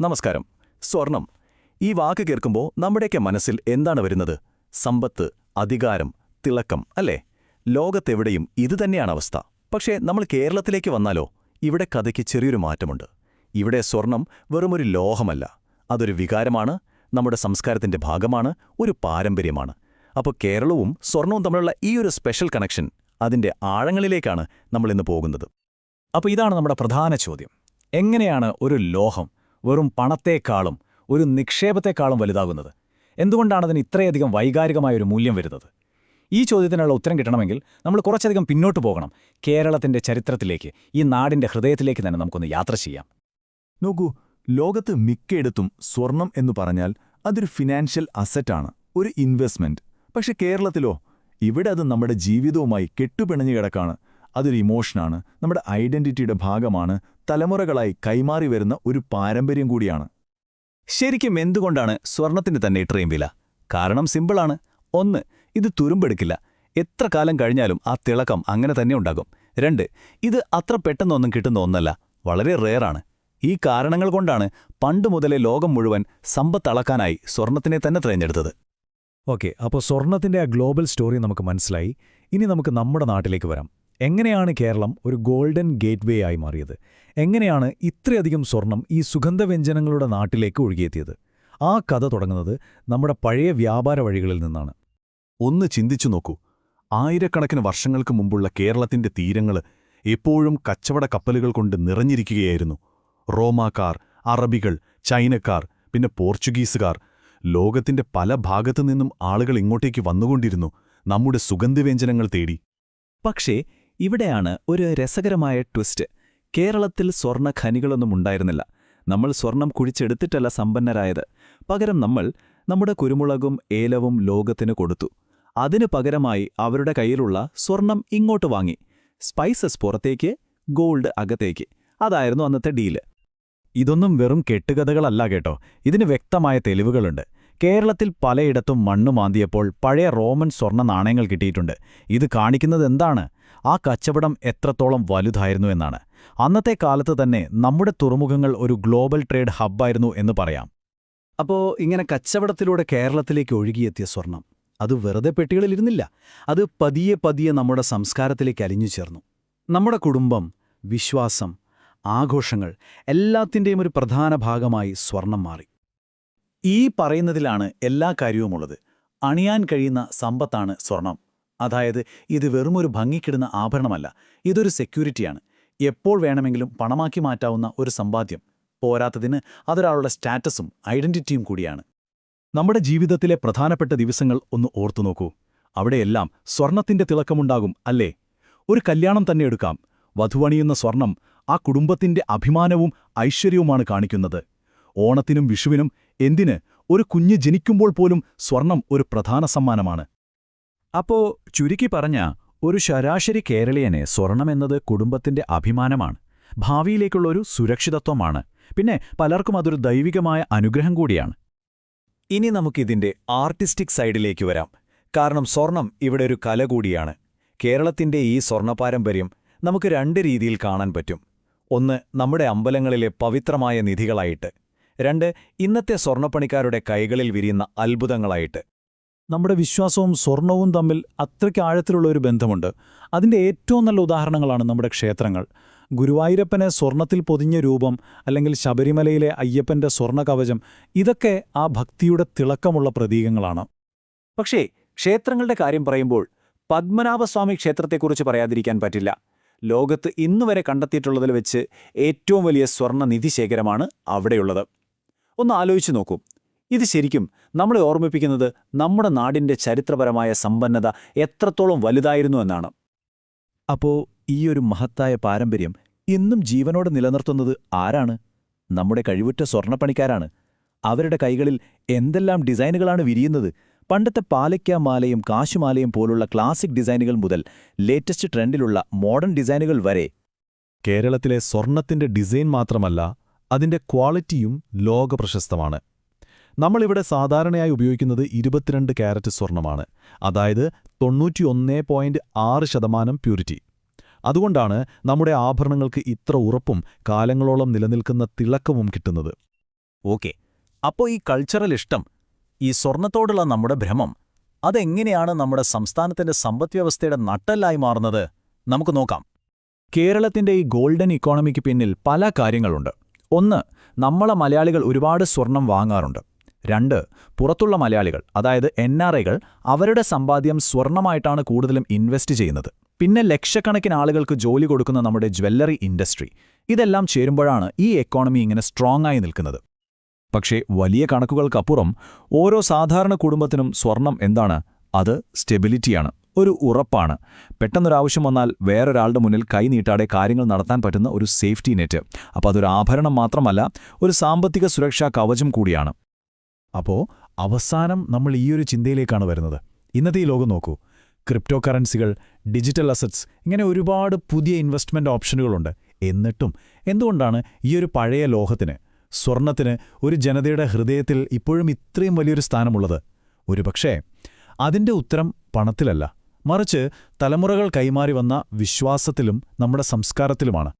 നമസ്കാരം. സ്വർണം. ഈ വാക്ക് കേൾക്കുമ്പോൾ നമ്മുടെയൊക്കെ മനസ്സിൽ എന്താണ് വരുന്നത്? സമ്പത്ത് അധികാരം തിളക്കം അല്ലേ? ലോകത്തെവിടെയും ഇതുതന്നെയാണ് അവസ്ഥ. പക്ഷേ നമ്മൾ കേരളത്തിലേക്ക് വന്നാലോ ഇവിടെ കഥയ്ക്ക് ചെറിയൊരു മാറ്റമുണ്ട്. ഇവിടെ സ്വർണം വെറുമൊരു ലോഹമല്ല. അതൊരു വികാരമാണ് നമ്മുടെ സംസ്കാരത്തിന്റെ ഭാഗമാണ് ഒരു പാരമ്പര്യമാണ്. അപ്പോൾ കേരളവും സ്വർണവും തമ്മിലുള്ള ഈ ഒരു സ്പെഷ്യൽ കണക്ഷൻ അതിന്റെ ആഴങ്ങളിലേക്കാണ് നമ്മൾ ഇന്ന് പോകുന്നത്. അപ്പോൾ ഇതാണ് നമ്മുടെ പ്രധാന ചോദ്യം. എങ്ങനെയാണ് ഒരു ലോഹം വെറും പണത്തേക്കാളും ഒരു നിക്ഷേപത്തെക്കാളും വലുതാകുന്നത്. എന്തുകൊണ്ടാണതിന് ഇത്രയധികം വൈകാരികമായ ഒരു മൂല്യം വരുന്നത്? ഈ ചോദ്യത്തിനുള്ള ഉത്തരം കിട്ടണമെങ്കിൽ നമ്മൾ കുറച്ചധികം പിന്നോട്ട് പോകണം. കേരളത്തിന്റെ ചരിത്രത്തിലേക്ക് ഈ നാടിന്റെ ഹൃദയത്തിലേക്ക് തന്നെ നമുക്കൊന്ന് യാത്ര ചെയ്യാം. നോക്കൂ ലോകത്ത് മിക്കയിടത്തും സ്വർണം എന്ന് പറഞ്ഞാൽ അതൊരു ഫിനാൻഷ്യൽ അസറ്റാണ് ഒരു ഇൻവെസ്റ്റ്മെന്റ് പക്ഷെ കേരളത്തിലോ ഇവിടെ അത് നമ്മുടെ ജീവിതവുമായി കെട്ടുപിണഞ്ഞു കിടക്കാണ്. അതൊരു ഇമോഷനാണ് നമ്മുടെ ഐഡന്റിറ്റിയുടെ ഭാഗമാണ് തലമുറകളായി കൈമാറി വരുന്ന ഒരു പാരമ്പര്യം കൂടിയാണ്. ശരിക്കും എന്തുകൊണ്ടാണ് സ്വർണത്തിന് തന്നെ ഇത്രയും വില? കാരണം സിമ്പിളാണ് ഒന്ന് ഇത് തുരുമ്പെടുക്കില്ല. എത്ര കാലം കഴിഞ്ഞാലും ആ തിളക്കം അങ്ങനെ തന്നെ ഉണ്ടാകും. രണ്ട് ഇത് അത്ര പെട്ടെന്നൊന്നും കിട്ടുന്ന ഒന്നല്ല വളരെ റെയറാണ് ഈ കാരണങ്ങൾ കൊണ്ടാണ് പണ്ടു മുതലേ ലോകം മുഴുവൻ സമ്പത്തളക്കാനായി സ്വർണത്തിനെ തന്നെ തിരഞ്ഞെടുത്തത്. ഓക്കെ അപ്പോൾ സ്വർണത്തിന്റെ ആ ഗ്ലോബൽ സ്റ്റോറി നമുക്ക് മനസ്സിലായി. ഇനി നമുക്ക് നമ്മുടെ നാട്ടിലേക്ക് വരാം. എങ്ങനെയാണ് കേരളം ഒരു ഗോൾഡൻ ഗേറ്റ്വേ ആയി മാറിയത്? എങ്ങനെയാണ് ഇത്രയധികം സ്വർണം ഈ സുഗന്ധവ്യഞ്ജനങ്ങളുടെ നാട്ടിലേക്ക് ഒഴുകിയെത്തിയത്? ആ കഥ തുടങ്ങുന്നത് നമ്മുടെ പഴയ വ്യാപാര വഴികളിൽ നിന്നാണ്. ഒന്ന് ചിന്തിച്ചു നോക്കൂ. ആയിരക്കണക്കിന് വർഷങ്ങൾക്ക് മുമ്പുള്ള കേരളത്തിന്റെ തീരങ്ങൾ എപ്പോഴും കച്ചവട കപ്പലുകൾ കൊണ്ട് നിറഞ്ഞിരിക്കുകയായിരുന്നു. റോമാക്കാർ അറബികൾ ചൈനക്കാർ പിന്നെ പോർച്ചുഗീസുകാർ ലോകത്തിന്റെ പല ഭാഗത്തു നിന്നും ആളുകൾ ഇങ്ങോട്ടേക്ക് വന്നുകൊണ്ടിരുന്നു. നമ്മുടെ സുഗന്ധവ്യഞ്ജനങ്ങൾ തേടി. പക്ഷേ ഇവിടെയാണ് ഒരു രസകരമായ ട്വിസ്റ്റ്. കേരളത്തിൽ സ്വർണ ഖനികളൊന്നും ഉണ്ടായിരുന്നില്ല. നമ്മൾ സ്വർണം കുഴിച്ചെടുത്തിട്ടല്ല സമ്പന്നരായത്. പകരം നമ്മൾ നമ്മുടെ കുരുമുളകും ഏലവും ലോകത്തിന് കൊടുത്തു. അതിനു പകരമായി അവരുടെ കയ്യിലുള്ള സ്വർണം ഇങ്ങോട്ട് വാങ്ങി. സ്പൈസസ് പുറത്തേക്ക് ഗോൾഡ് അകത്തേക്ക്. അതായിരുന്നു അന്നത്തെ ഡീൽ. ഇതൊന്നും വെറും കെട്ടുകഥകളല്ല കേട്ടോ. ഇതിന് വ്യക്തമായ തെളിവുകളുണ്ട്. കേരളത്തിൽ പലയിടത്തും മണ്ണ് മാന്തിയപ്പോൾ പഴയ റോമൻ സ്വർണ നാണയങ്ങൾ കിട്ടിയിട്ടുണ്ട്. ഇത് കാണിക്കുന്നത് എന്താണ്? ആ കച്ചവടം എത്രത്തോളം വലുതായിരുന്നു എന്നാണ്. അന്നത്തെ കാലത്ത് തന്നെ നമ്മുടെ തുറമുഖങ്ങൾ ഒരു ഗ്ലോബൽ ട്രേഡ് ഹബ്ബായിരുന്നു എന്ന് പറയാം. അപ്പോ ഇങ്ങനെ കച്ചവടത്തിലൂടെ കേരളത്തിലേക്ക് ഒഴുകിയെത്തിയ സ്വർണം അത് വെറുതെ പെട്ടികളിലിരുന്നില്ല അത് പതിയെ പതിയെ നമ്മുടെ സംസ്കാരത്തിലേക്ക് അലിഞ്ഞു ചേർന്നു. നമ്മുടെ കുടുംബം വിശ്വാസം ആഘോഷങ്ങൾ എല്ലാത്തിന്റെയും ഒരു പ്രധാന ഭാഗമായി സ്വർണം മാറി. ഈ പറയുന്നതിലാണ് എല്ലാ കാര്യവുമുള്ളത്. അണിയാൻ കഴിയുന്ന സമ്പത്താണ് സ്വർണം. അതായത് ഇത് വെറുമൊരു ഭംഗിക്കിടുന്ന ആഭരണമല്ല ഇതൊരു സെക്യൂരിറ്റിയാണ്. എപ്പോൾ വേണമെങ്കിലും പണമാക്കി മാറ്റാവുന്ന ഒരു സമ്പാദ്യം. പോരാത്തതിന് അതൊരാളുടെ സ്റ്റാറ്റസും ഐഡന്റിറ്റിയും കൂടിയാണ്. നമ്മുടെ ജീവിതത്തിലെ പ്രധാനപ്പെട്ട ദിവസങ്ങൾ ഒന്ന് ഓർത്തു നോക്കൂ. അവിടെയെല്ലാം സ്വർണത്തിന്റെ തിളക്കമുണ്ടാകും അല്ലേ? ഒരു കല്യാണം തന്നെ എടുക്കാം. വധുവണിയുന്ന സ്വർണം ആ കുടുംബത്തിന്റെ അഭിമാനവും ഐശ്വര്യവുമാണ് കാണിക്കുന്നത്. ഓണത്തിനും വിഷുവിനും എന്തിന് ഒരു കുഞ്ഞ് ജനിക്കുമ്പോൾ പോലും സ്വർണം ഒരു പ്രധാന സമ്മാനമാണ്. അപ്പോ ചുരുക്കി പറഞ്ഞ ഒരു ശരാശരി കേരളീയനെ സ്വർണമെന്നത് കുടുംബത്തിന്റെ അഭിമാനമാണ് ഭാവിയിലേക്കുള്ള ഒരു സുരക്ഷിതത്വമാണ് പിന്നെ പലർക്കും അതൊരു ദൈവികമായ അനുഗ്രഹം കൂടിയാണ്. ഇനി നമുക്കിതിന്റെ ആർട്ടിസ്റ്റിക് സൈഡിലേക്ക് വരാം. കാരണം സ്വർണം ഇവിടെ ഒരു കല കൂടിയാണ്. കേരളത്തിന്റെ ഈ സ്വർണപാരമ്പര്യം നമുക്ക് രണ്ട് രീതിയിൽ കാണാൻ പറ്റും. ഒന്ന് നമ്മുടെ അമ്പലങ്ങളിലെ പവിത്രമായ നിധികളായിട്ട് രണ്ട് ഇന്നത്തെ സ്വർണപ്പണിക്കാരുടെ കൈകളിൽ വിരിയുന്ന അത്ഭുതങ്ങളായിട്ട്. നമ്മുടെ വിശ്വാസവും സ്വർണവും തമ്മിൽ അത്രയ്ക്ക് ആഴത്തിലുള്ള ഒരു ബന്ധമുണ്ട്. അതിന്റെ ഏറ്റവും നല്ല ഉദാഹരണങ്ങളാണ് നമ്മുടെ ക്ഷേത്രങ്ങൾ. ഗുരുവായൂരപ്പനെ സ്വർണത്തിൽ പൊതിഞ്ഞ രൂപം അല്ലെങ്കിൽ ശബരിമലയിലെ അയ്യപ്പന്റെ സ്വർണകവചം ഇതൊക്കെ ആ ഭക്തിയുടെ തിളക്കമുള്ള പ്രതീകങ്ങളാണ്. പക്ഷേ ക്ഷേത്രങ്ങളുടെ കാര്യം പറയുമ്പോൾ പത്മനാഭസ്വാമി ക്ഷേത്രത്തെക്കുറിച്ച് പറയാതിരിക്കാൻ പറ്റില്ല. ലോകത്ത് ഇന്നുവരെ കണ്ടെത്തിയിട്ടുള്ളതിൽ വെച്ച് ഏറ്റവും വലിയ സ്വർണ നിധിശേഖരമാണ് അവിടെയുള്ളത്. ഒന്ന് ആലോചിച്ചു നോക്കൂ. ഇത് ശരിക്കും നമ്മളെ ഓർമ്മിപ്പിക്കുന്നത് നമ്മുടെ നാടിന്റെ ചരിത്രപരമായ സമ്പന്നത എത്രത്തോളം വലുതായിരുന്നു എന്നാണ്. അപ്പോ ഈ ഒരു മഹത്തായ പാരമ്പര്യം ഇന്നും ജീവനോടെ നിലനിർത്തുന്നത് ആരാണ്? നമ്മുടെ കഴിവുറ്റ സ്വർണപ്പണിക്കാരാണ്. അവരുടെ കൈകളിൽ എന്തെല്ലാം ഡിസൈനുകളാണ് വിരിയുന്നത്? പണ്ടത്തെ പാലയ്ക്കാമാലയും കാശുമാലയും പോലുള്ള ക്ലാസിക് ഡിസൈനുകൾ മുതൽ ലേറ്റസ്റ്റ് ട്രെൻഡിലുള്ള മോഡേൺ ഡിസൈനുകൾ വരെ. കേരളത്തിലെ സ്വർണത്തിന്റെ ഡിസൈൻ മാത്രമല്ല അതിന്റെ ക്വാളിറ്റിയും ലോകപ്രശസ്തമാണ്. നമ്മളിവിടെ സാധാരണയായി ഉപയോഗിക്കുന്നത് ഇരുപത്തിരണ്ട് ക്യാരറ്റ് സ്വർണമാണ്. അതായത് തൊണ്ണൂറ്റിയൊന്ന് പോയിന്റ് ആറ് ശതമാനം പ്യൂരിറ്റി. അതുകൊണ്ടാണ് നമ്മുടെ ആഭരണങ്ങൾക്ക് ഇത്ര ഉറപ്പും കാലങ്ങളോളം നിലനിൽക്കുന്ന തിളക്കവും കിട്ടുന്നത്. ഓക്കെ. അപ്പോൾ ഈ കൾച്ചറൽ ഇഷ്ടം ഈ സ്വർണത്തോടുള്ള നമ്മുടെ ഭ്രമം അതെങ്ങനെയാണ് നമ്മുടെ സംസ്ഥാനത്തിന്റെ സമ്പദ്വ്യവസ്ഥയുടെ നട്ടല്ലായി മാറുന്നത്? നമുക്ക് നോക്കാം. കേരളത്തിന്റെ ഈ ഗോൾഡൻ ഇക്കോണമിക്ക് പിന്നിൽ പല കാര്യങ്ങളുണ്ട്. ഒന്ന് നമ്മളെ മലയാളികൾ ഒരുപാട് സ്വർണം വാങ്ങാറുണ്ട്. രണ്ട് പുറത്തുള്ള മലയാളികൾ അതായത് എൻ അവരുടെ സമ്പാദ്യം സ്വർണമായിട്ടാണ് കൂടുതലും ഇൻവെസ്റ്റ് ചെയ്യുന്നത്. പിന്നെ ലക്ഷക്കണക്കിന് ആളുകൾക്ക് ജോലി കൊടുക്കുന്ന നമ്മുടെ ജ്വല്ലറി ഇൻഡസ്ട്രി. ഇതെല്ലാം ചേരുമ്പോഴാണ് ഈ എക്കോണമി ഇങ്ങനെ സ്ട്രോങ് ആയി നിൽക്കുന്നത്. പക്ഷേ വലിയ കണക്കുകൾക്കപ്പുറം ഓരോ സാധാരണ കുടുംബത്തിനും സ്വർണം എന്താണ്? അത് സ്റ്റെബിലിറ്റിയാണ് ഒരു ഉറപ്പാണ്. പെട്ടെന്നൊരാവശ്യം വന്നാൽ വേറൊരാളുടെ മുന്നിൽ കൈനീട്ടാടെ കാര്യങ്ങൾ നടത്താൻ പറ്റുന്ന ഒരു സേഫ്റ്റി നെറ്റ് അപ്പോൾ അതൊരു ആഭരണം മാത്രമല്ല ഒരു സാമ്പത്തിക സുരക്ഷാ കവചം കൂടിയാണ്. അപ്പോ അവസാനം നമ്മൾ ഈയൊരു ചിന്തയിലേക്കാണ് വരുന്നത്. ഇന്നത്തെ ഈ ലോകം നോക്കൂ. ക്രിപ്റ്റോ കറൻസികൾ ഡിജിറ്റൽ അസറ്റ്സ് ഇങ്ങനെ ഒരുപാട് പുതിയ ഇൻവെസ്റ്റ്മെന്റ് ഓപ്ഷനുകളുണ്ട്. എന്നിട്ടും എന്തുകൊണ്ടാണ് ഈയൊരു പഴയ ലോഹത്തിന് സ്വർണത്തിന് ഒരു ജനതയുടെ ഹൃദയത്തിൽ ഇപ്പോഴും ഇത്രയും വലിയൊരു സ്ഥാനമുള്ളത്? ഒരുപക്ഷേ അതിന്റെ ഉത്തരം പണത്തിലല്ല. മറിച്ച് തലമുറകൾ കൈമാറി വന്ന വിശ്വാസത്തിലും നമ്മുടെ സംസ്കാരത്തിലുമാണ്.